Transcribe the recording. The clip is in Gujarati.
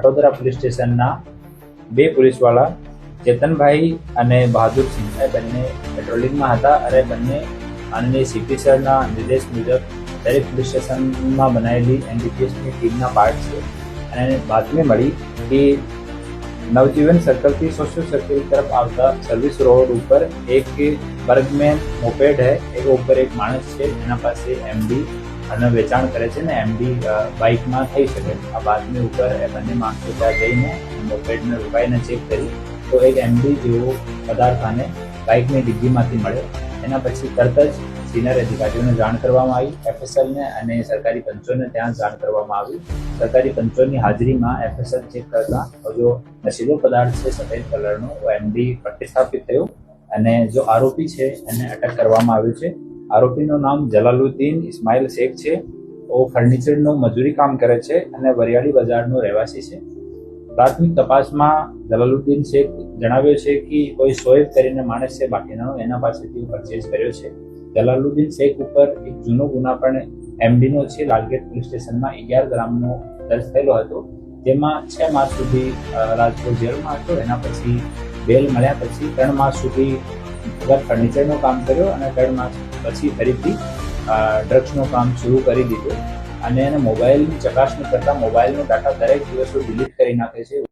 ખટોદરા પોલીસ સ્ટેશનના બે પોલીસવાળા ચેતનભાઈ અને બહાદુરસિંહ એ બંને પેટ્રોલિંગમાં હતા અને બંને માનનીય સીપી સરના નિર્દેશ મુજબ દરેક પોલીસ સ્ટેશનમાં બનાવેલી એનડીપીએસની ટીમના પાર્ટ છે. અને બાતમી મળી કે નવજીવન સર્કલથી સોશિયલ સર્કલ તરફ આવતા સર્વિસ રોડ ઉપર એક બર્ગમેન મોપેડ હે એ ઉપર એક માણસ છે, એના પાસે એમડી અને વેચાણ કરે છે ને એમડી બાઇકમાં થઈ શકે. આ બાતમી ઉપર એ બંને માણસો ત્યાં જઈને મોપેડને રોકાઈને ચેક કરી, તો એક એમડી જેવો પદાર્થ આને બાઇકની ડિગ્ગીમાંથી મળ્યો એના પછી તરત જ સિનિયર અધિકારીઓને જાણ કરવામાં આવી, એફએસએલને અને સરકારી પંચોને ત્યાં જાણ કરવામાં આવી. સરકારી પંચોની હાજરીમાં એફએસએલ ચેક કરતા જો નશીલો પદાર્થ છે, સફેદ કલરનો એમડી પ્રતિસ્થાપિત થયો. અને જો આરોપી છે, એને અટક કરવામાં આવ્યું છે. આરોપીનું નામ જલાલુદ્દીન ઇસ્માઇલ શેખ છે. ઓ ફર્નિચરનું મજૂરી કામ કરે છે અને વરિયાળી બજારનો રહેવાસી છે. પ્રાથમિક તપાસમાં જલાલુદ્દીન શેખ જણાવ્યો છે કે કોઈ સોએબ કરીને માણસ છે, બાકીનાનો એના પાસેથી પરચેઝ કર્યો છે. જલાલુદ્દીન શેખ ઉપર એક જૂનો ગુના પણ એમડીનો છે, લાલગેટ પોલીસ સ્ટેશનમાં અગિયાર ગ્રામનો દર્જ થયેલો હતો. જેમાં છ માસ સુધી રાજકોટ જેલમાં હતો. એના પછી બેલ મળ્યા પછી ત્રણ માસ સુધી ફર્નિચરનું કામ કર્યો અને ત્રણ માસ પછી ફરીથી ડ્રગ્સનું કામ શરૂ કરી દીધું. અને એને મોબાઈલની ચકાસણી કરતા મોબાઈલનો ડાટા દરેક દિવસો ડિલીટ કરી નાખે છે.